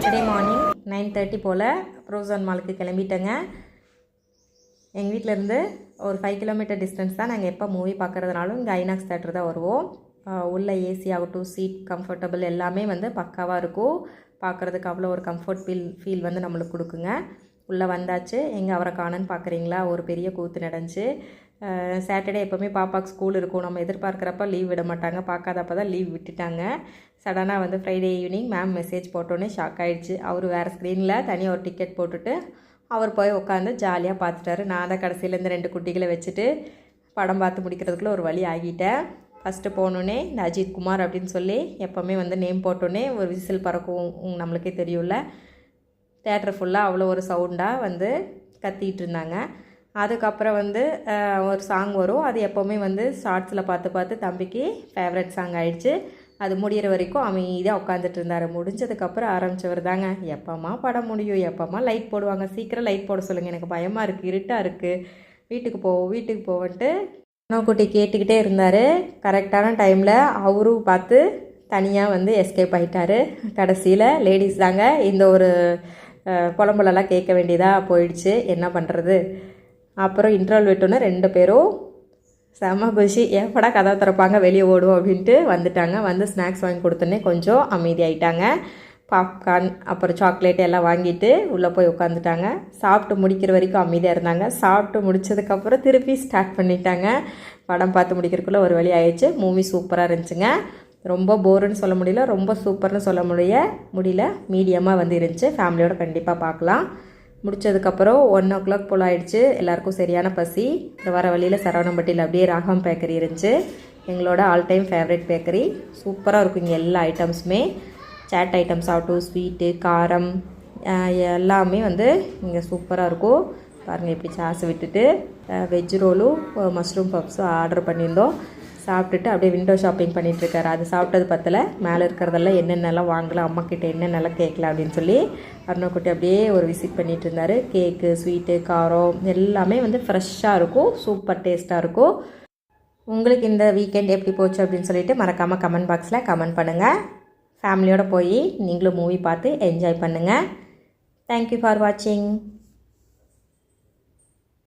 Saturday morning nine thirty போல் ரோசான் மாலுக்கு கிளம்பிட்டேங்க. எங்கள் வீட்டிலேருந்து ஒரு ஃபைவ் கிலோமீட்டர் டிஸ்டன்ஸ் தான் நாங்கள் எப்போ மூவி பார்க்குறதுனாலும் இங்கே ஐநாக்ஸ் தேட்டர் தான் வருவோம். உள்ள ஏசி ஆகட்டும் சீட் கம்ஃபர்டபுள் எல்லாமே வந்து பக்காவாக இருக்கும். பார்க்குறதுக்கு அவ்வளோ ஒரு கம்ஃபர்ட் ஃபீல் ஃபீல் வந்து நம்மளுக்கு கொடுக்குங்க. உள்ளே வந்தாச்சு. எங்கே அவரை காணன்னு பார்க்குறீங்களா ஒரு பெரிய கூத்து நடந்துச்சு. சாட்டர்டே எப்போவுமே பாப்பாவுக்கு ஸ்கூல் இருக்கும். நம்ம எதிர்பார்க்குறப்ப லீவ் விட மாட்டாங்க. பார்க்காதப்ப தான் லீவ் விட்டுட்டாங்க சடனாக வந்து ஃப்ரைடே ஈவினிங் மேம் மெசேஜ் போட்டோன்னே ஷாக் ஆகிடுச்சு அவர் வேறு ஸ்க்ரீனில் தனியாக ஒரு டிக்கெட் போட்டுட்டு அவர் போய் உட்காந்து ஜாலியாக பார்த்துட்டாரு. நான் தான் கடைசியிலேருந்து ரெண்டு குட்டிகளை வச்சுட்டு படம் பார்த்து முடிக்கிறதுக்குள்ளே ஒரு வழி ஆகிட்டேன். ஃபஸ்ட்டு போனோடனே இந்த அஜித் குமார் அப்படின்னு சொல்லி எப்போவுமே வந்து நேம் போட்டோன்னே ஒரு விசில் பறக்கும். நம்மளுக்கே தெரியும்ல. தேட்டர் ஃபுல்லாக அவ்வளோ ஒரு சவுண்டாக வந்து கத்திகிட்டு இருந்தாங்க. அதுக்கப்புறம் வந்து ஒரு சாங் வரும். அது எப்போவுமே வந்து ஷார்ட்ஸில் பார்த்து பார்த்து தம்பிக்கு ஃபேவரட் சாங் ஆயிடுச்சு. அது முடியிற வரைக்கும் அமைதியாக உட்காந்துட்டு இருந்தார். முடிஞ்சதுக்கப்புறம் ஆரம்பித்தவர் தாங்க. எப்போம்மா படம் முடியும்? எப்போம்மா லைட் போடுவாங்க? சீக்கிரம் லைட் போட சொல்லுங்கள் எனக்கு பயமாக இருக்குது இருட்டாக இருக்குது வீட்டுக்கு போவோம் வீட்டுக்கு போவன்ட்டு குட்டி கேட்டுக்கிட்டே இருந்தார். கரெக்டான டைமில் அவரும் பார்த்து தனியாக வந்து எஸ்கேப் ஆயிட்டாரு. கடைசியில் லேடிஸ் தாங்க இந்த ஒரு குழம்புலலாம் கேட்க வேண்டியதாக போயிடுச்சு. என்ன பண்ணுறது அப்புறம் இன்டர்வல் விட்டோன்னே ரெண்டு பேரும் செம்ம குஷி. எப்படா கதை திறப்பாங்க வெளியே ஓடுவோம் அப்படின்ட்டு வந்துட்டாங்க. வந்து ஸ்நாக்ஸ் வாங்கி கொடுத்தோன்னே கொஞ்சம் அமைதியாயிட்டாங்க. பாப்கார்ன் அப்புறம் சாக்லேட் எல்லாம் வாங்கிட்டு உள்ளே போய் உட்காந்துட்டாங்க சாப்பிட்டு முடிக்கிற வரைக்கும் அமைதியாக இருந்தாங்க. சாப்பிட்டு முடிச்சதுக்கப்புறம் திருப்பி ஸ்டார்ட் பண்ணிட்டாங்க. படம் பார்த்து முடிக்கிறதுக்குள்ளே ஒரு வழி ஆயிடுச்சு. மூவி சூப்பராக இருந்துச்சுங்க. ரொம்ப போருன்னு சொல்ல முடியல. ரொம்ப சூப்பர்னு சொல்ல முடிய முடியல. மீடியமாக வந்து இருந்துச்சு. ஃபேமிலியோடு கண்டிப்பாக பார்க்கலாம். முடிச்சதுக்கப்புறம் ஒன் ஓ கிளாக் போல் ஆயிடுச்சு. எல்லாருக்கும் சரியான பசி. இந்த வர வழியில் சரவணம்பட்டியில் அப்படியே ராகம் பேக்கரி இருந்துச்சு. எங்களோட ஆல் டைம் ஃபேவரட் பேக்கரி சூப்பராக இருக்கும் இங்கே எல்லா ஐட்டம்ஸுமே சாட் ஐட்டம்ஸ் ஆகட்டும் ஸ்வீட்டு காரம் எல்லாமே வந்து இங்கே சூப்பராக இருக்கும். பாருங்கள் இப்படி சாஸ் விட்டுட்டு வெஜ் ரோலும் மஷ்ரூம் பப்ஸும் ஆர்டர் பண்ணியிருந்தோம். சாப்பிட்டுட்டு அப்படியே விண்டோ ஷாப்பிங் பண்ணிகிட்ருக்காரு அது சாப்பிட்டது பத்தில். மேலே இருக்கிறதெல்லாம் என்னென்னலாம் வாங்கலாம் அம்மாகிட்ட என்னென்னலாம் கேட்கலாம் அப்படின்னு சொல்லி அருணாக்குட்டி அப்படியே ஒரு விசிட் பண்ணிகிட்டு இருந்தார் கேக்கு ஸ்வீட்டு காரம் எல்லாமே வந்து ஃப்ரெஷ்ஷாக இருக்கும். சூப்பர் டேஸ்ட்டாக இருக்கும். உங்களுக்கு இந்த வீக்கெண்ட் எப்படி போச்சு அப்படின்னு சொல்லிட்டு மறக்காமல் கமெண்ட் பாக்ஸில் கமெண்ட் பண்ணுங்கள் ஃபேமிலியோடு போய் நீங்களும் மூவி பார்த்து என்ஜாய் பண்ணுங்கள் தேங்க்யூ ஃபார் வாட்சிங்